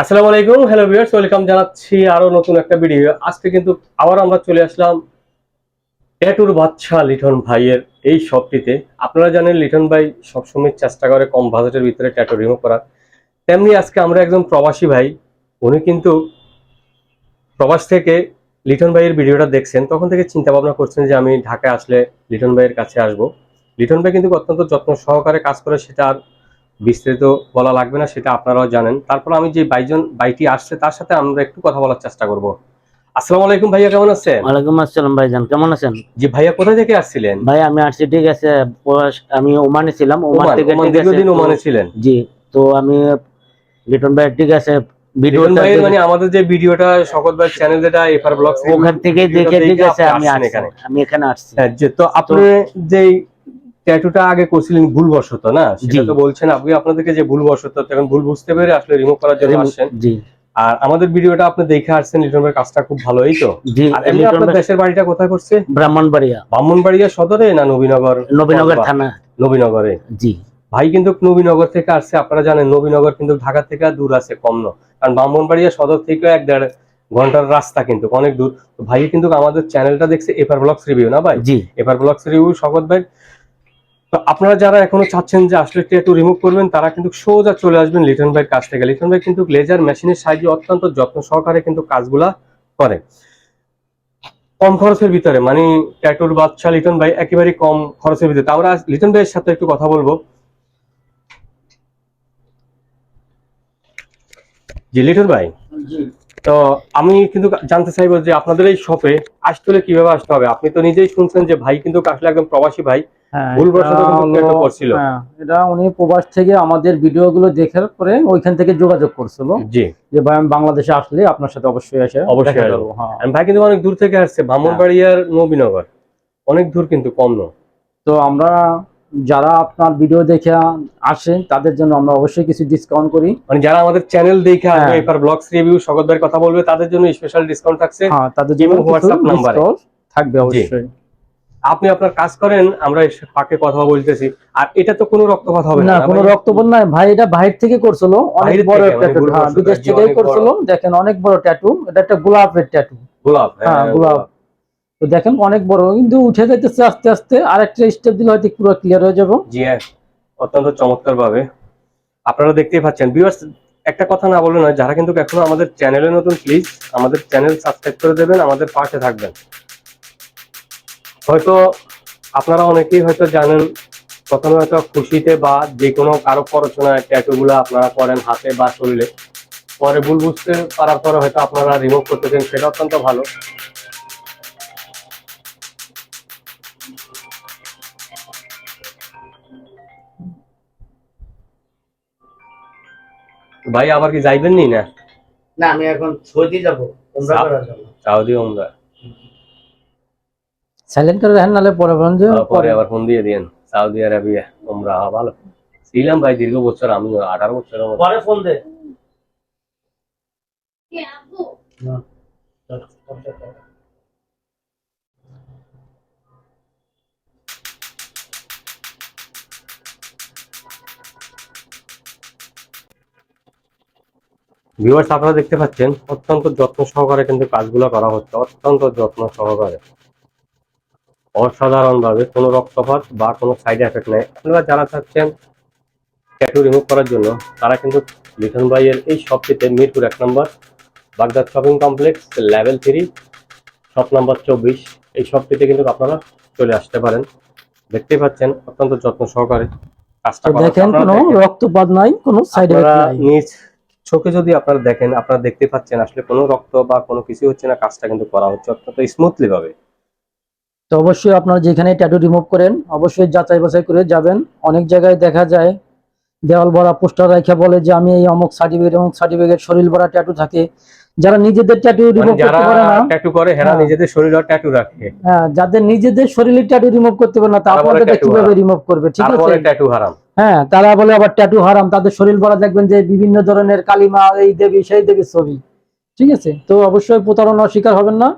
আসসালামু আলাইকুম hello viewers welcome জানাচ্ছি আরও নতুন একটা ভিডিও আজকে কিন্তু আবার আমরা চলে আসলাম ট্যাটুর বাচ্চা লিটন ভাইয়ের এই শপটিতে আপনারা জানেন, লিটন ভাই সবসময় চেষ্টা করে কম বাজেটের ভিতরে ট্যাটু রিমুভ করার। তেমনি আজকে আমরা একজন প্রবাসী ভাই, উনি কিন্তু প্রবাস থেকে লিটন ভাইয়ের ভিডিওটা দেখছেন, তখন থেকে চিন্তা ভাবনা করছেন যে আমি ঢাকায় আসলে লিটন ভাইয়ের কাছে আসব। লিটন ভাই কিন্তু অত্যন্ত যত্ন সহকারে কাজ করে, সেটা আর বিস্তারিত বলা লাগবে না সেটা আপনারাও জানেন। তারপর আমি যে বাইজন বাইটি আসছে তার সাথে আমরা একটু কথা বলার চেষ্টা করব। আসসালামু আলাইকুম ভাইয়া কেমন আছেন? ওয়ালাইকুম আসসালাম ভাইজান। কেমন আছেন? জি ভাইয়া কোথা থেকে আসছিলেন? ভাই আমি আসছি ঠিক আছে আমি ওমানে ছিলাম ওমান থেকে ওমান ঠিক আছে দীর্ঘদিন ওমানে ছিলেন। জি তো আমি লিটন ভাই ঠিক আছে ভিডিওটা মানে আমাদের যে ভিডিওটা সকল ভাই চ্যানেল যেটা এফআর ব্লগস ওখান থেকে দেখে ঠিক আছে আমি এখানে। আমি এখানে আসছি। হ্যাঁ যে তো আপনি যে ট্যাটুটা আগে করছিলেন ভুলবশত না? সেটা তো বলছেন আপনি আপনাদেরকে যে ভুলবশত এখন ভুল বুঝতে পেরে আসলে রিমুভ করার জন্য আসছেন। জি। আর আমাদের ভিডিওটা আপনি দেখে আসছেন লিটন ভাইয়ের কাজটা খুব ভালোই তো? জি আর এমনি আপনার দেশের বাড়িটা কোথায় করছে ব্রাহ্মণবাড়িয়া। ব্রাহ্মণবাড়িয়া সদরে না নবীনগর? নবীনগর থানা। নবীনগরে? জি। ভাই কিন্তু নবীনগর থেকে আসছে আপনারা জানেন নবীনগর কিন্তু ঢাকা থেকে দূর আছে কম না কারণ ব্রাহ্মণবাড়িয়া সদর থেকে এক দেড় ঘণ্টার রাস্তা কিন্তু অনেক দূর। ভাই কিন্তু আমাদের চ্যানেলটা দেখছে এফআর ব্লগস রিভিউ না ভাই? জি। এফআর ব্লগস রিভিউ শকত ভাই। তো আপনারা যারা এখনও চাচ্ছেন যে আসলে ট্যাটু রিমুভ করবেন, তারা কিন্তু সোজা চলে আসবেন লিটন ভাইয়ের কাছ থেকে। লিটন ভাই কিন্তু লেজার মেশিনের সাহায্যে অত্যন্ত যত্ন সহকারে কিন্তু কাজগুলা করে। কম খরচের ভিতরে মানে ট্যাটুর বাচ্চা লিটন ভাই একেবারে কম খরচের ভিতরে। তো আমরা লিটন ভাইয়ের সাথে একটু কথা বলব। জি, লিটন ভাই। তো আমি কিন্তু জানতে চাইব যে আপনাদের এই শপে আসতে হলে কীভাবে আসতে হবে? আপনি তো নিজেই শুনছেন যে ভাই কিন্তু আসলে একদম প্রবাসী ভাই। হ্যাঁ, এটা। হ্যাঁ, উনি প্রবাস থেকে আমাদের ভিডিওগুলো দেখার পরে ওইখান থেকে যোগাযোগ করছিল। জি। যে ভাই আমি বাংলাদেশে আসলে আপনার সাথে অবশ্যই হ্যাঁ। ভাই কিন্তু অনেক দূর থেকে আসছে ব্রাহ্মণবাড়িয়ার নবীনগর। অনেক দূর কিন্তু কম না তো আমরা যারা আপনার ভিডিও দেখে আসে তাদের জন্য আমরা অবশ্যই কিছু ডিসকাউন্ট করি। মানে যারা আমাদের চ্যানেল দেখে আসবে হ্যাঁ। এরপর ব্লগস রিভিউ সকলের কথা বলবে তাদের জন্য স্পেশাল ডিসকাউন্ট থাকছে। হ্যাঁ তাদের জন্য WhatsApp নাম্বারে। থাকবে অবশ্যই। আপনি আপনার কাজ করেন আমরা ফাঁকে কথা বলতেছি। আর এটা তো কোনো রক্তপাত হবে না না কোনো ভাই? রক্তবন নাই ভাই এটা বাইরে থেকে করছিল অনেক বাইরে বড় থেকে, ট্যাটু হ্যাঁ বিদেশ অনেক করছিল দেখেন অনেক বড় ট্যাটু এটা একটা গোলাপের ট্যাটু গোলাপ হ্যাঁ হ্যাঁ গোলাপ। তো দেখেন অনেক বড় কিন্তু উঠে যাইতেছে আস্তে আস্তে আরেকটা স্টেপ দিলে হয়তো পুরো ক্লিয়ার হয়ে যাব। জি হ্যাঁ অত্যন্ত চমৎকার ভাবে আপনারা দেখতেই পাচ্ছেন ভিউয়ার্স একটা কথা না বললে নয়, যারা কিন্তু এখনও আমাদের চ্যানেলে নতুন প্লিজ আমাদের চ্যানেল সাবস্ক্রাইব করে দেবেন, আমাদের পাশে থাকবেন। হয়তো আপনারা অনেকেই হয়তো জানেন, প্রথমে হয়তো খুশিতে বা যে কোনো কারও পড়াশোনায় ট্যাটু গুলো আপনারা করেন হাতে বা শরীরে। পরে ভুল বুঝতে পারার পরে হয়তো আপনারা রিমুভ করতেছেন সেটা অত্যন্ত ভালো। ভাই আবার কি যাইবেন নি না? না আমি এখন সৌদি যাব। উমরা করার সৌদি উমরা। সাইলেন্ট করে রাখেন নাহলে পরে বলেন যে পরে আবার ফোন দিয়ে দিয়েন। সৌদি আরবিয়া উমরা হ্যাঁ, ভালো। ছিলাম ভাই দীর্ঘ বছর আমি আঠারো বছরের মতো। পরে ফোন দে। ভিউয়ার্স আপনারা দেখতে পাচ্ছেন অত্যন্ত যত্ন সহকারে কিন্তু কাজগুলো করা হচ্ছে অত্যন্ত যত্ন সহকারে। অসাধারণ ভাবে কোনো রক্তপাত বা কোনো সাইড এফেক্ট নেই। আপনারা যারা চাচ্ছেন ট্যাটু রিমুভ করার জন্য তারা কিন্তু লিটন ভাইয়ের এই শপটিতে মিরপুর এক নম্বর Baghdad shopping complex level three shop number চব্বিশ এই শপটিতে কিন্তু আপনারা চলে আসতে পারেন। দেখতেই পাচ্ছেন অত্যন্ত যত্ন সহকারে কাজটা। দেখেন কোনো রক্তপাত নাই কোনো সাইড এফেক্ট নাই। নিজ চোখে যদি আপনারা দেখেন, আপনারা দেখতে পাচ্ছেন আসলে কোনো রক্ত বা কোনো কিছু হচ্ছে না, কাজটা কিন্তু করা হচ্ছে অত্যন্ত স্মুথলি ভাবে। তো অবশ্যই আপনারা যেখানে ট্যাটু রিমুভ করেন, অবশ্যই যাচাই বাছাই করে যাবেন। অনেক জায়গায় দেখা যায়, দেওয়াল ভরা পোস্টার রাখা বলে যে, আমি এই অমুক সার্টিফিকেট অমুক সার্টিফিকেট শরীর ভরা ট্যাটু থাকে। যারা নিজেদের ট্যাটু মানে রিমুভ করতে পারে না ট্যাটু করে হেরা হ্যাঁ। নিজেদের শরীর ট্যাটু রাখে। হ্যাঁ যাদের নিজেদের শরীরের ট্যাটু রিমুভ করতে পারে না তা তারা বলে আপনাদের কীভাবে রিমুভ করবে ঠিক আছে? তারপরে ট্যাটু হারাম। হ্যাঁ তারা বলে আবার ট্যাটু হারাম তাদের শরীর ভরা দেখবেন যে বিভিন্ন ধরনের কালিমা এই দেবী সেই দেবী ছবি ঠিক আছে? তো অবশ্যই প্রতারণার শিকার হবেন না।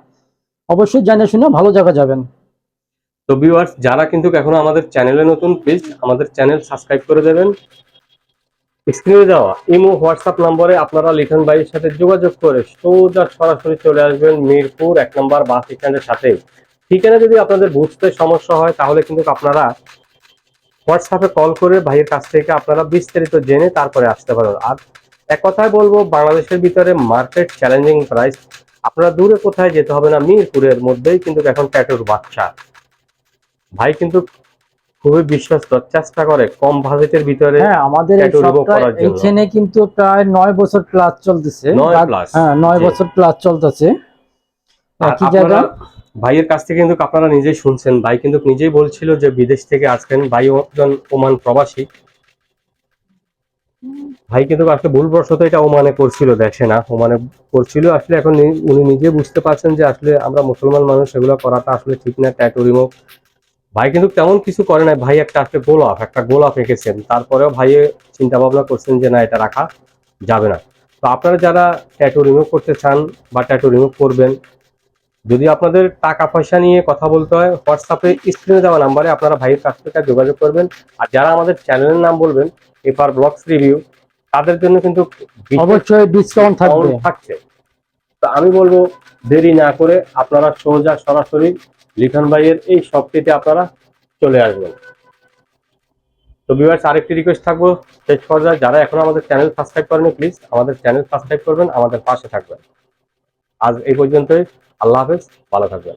অবশ্যই জেনে শুনে ভালো জায়গা যাবেন। তো ভিউয়ার্স যারা কিন্তু এখনও আমাদের চ্যানেলে নতুন প্লিজ আমাদের চ্যানেল সাবস্ক্রাইব করে দেবেন। স্ক্রিনে দেওয়া ইমো, হোয়াটসঅ্যাপ নম্বরে আপনারা লিটন ভাইয়ের সাথে যোগাযোগ করে সোজা সরাসরি চলে আসবেন মিরপুর, এক নম্বর বাস স্ট্যান্ডের সাথে ঠিকানা যদি আপনাদের বুঝতে সমস্যা হয়, তাহলে কিন্তু আপনারা হোয়াটসঅ্যাপে কল করে ভাইয়ের কাছ থেকে আপনারা বিস্তারিত জেনে তারপরে আসতে পারেন। আর এক কথায় বলব, বাংলাদেশের ভিতরে মার্কেট চ্যালেঞ্জিং প্রাইস। আপনারা দূরে কোথায় যেতে হবে না, মিরপুরের মধ্যেই কিন্তু এখন ট্যাটুর বাচ্চা। ভাই কিন্তু খুবই বিশ্বস্ত চেষ্টা করে কম বাজেটের ভিতরে হ্যাঁ আমাদের। এইখানে কিন্তু প্রায় নয় বছর প্লাস চলতেছে। নয় হ্যাঁ নয় বছর প্লাস চলতেছে। একই জায়গা ভাইয়ের কাছ থেকে কিন্তু আপনারা নিজেই শুনছেন। ভাই কিন্তু নিজেই বলছিল যে বিদেশ থেকে আসছেন ভাই একজন ওমান প্রবাসী। ভাই কিন্তু আসলে ভুলবশত এটা ওমানে করছিল দেখে না। ওমানে করছিল আসলে এখন উনি নিজে বুঝতে পারছেন যে আসলে আমরা মুসলমান মানুষ এগুলো করাটা আসলে ঠিক না। ট্যাটু রিমুভ ভাই কিন্তু তেমন কিছু করে নাই। ভাই একটা আসলে গোলাপ একটা গোলাপ এঁকেছেন। তারপরেও ভাইয়ে চিন্তা ভাবনা করছেন যে না এটা রাখা যাবে না। তো আপনারা যারা ট্যাটু রিমুভ করতে চান বা ট্যাটু রিমুভ করবেন যদি আপনাদের টাকা পয়সা নিয়ে কথা বলতে হয় হোয়াটসঅ্যাপে স্ক্রিনে দেওয়া নাম্বারে আপনারা ভাইয়ের কাছ থেকে যোগাযোগ করবেন। আর যারা আমাদের চ্যানেলের নাম বলবেন এফআর ব্লগস রিভিউ তাদের জন্য কিন্তু অবশ্যই ডিসকাউন্ট থাকবে। থাকছে তো আমি বলব দেরি না করে আপনারা সোজা সরাসরি লিটন ভাইয়ের এই শপটিতে আপনারা চলে আসবেন। তো ভিউয়ার্স আরেকটি রিকোয়েস্ট থাকব শেষ পর্যায়ে। যারা এখন আমাদের চ্যানেল সাবস্ক্রাইব করেনি প্লিজ আমাদের চ্যানেল সাবস্ক্রাইব করবেন, আমাদের পাশে থাকবেন। আজ এই পর্যন্তই। আল্লাহ হাফেজ, ভালো থাকবেন।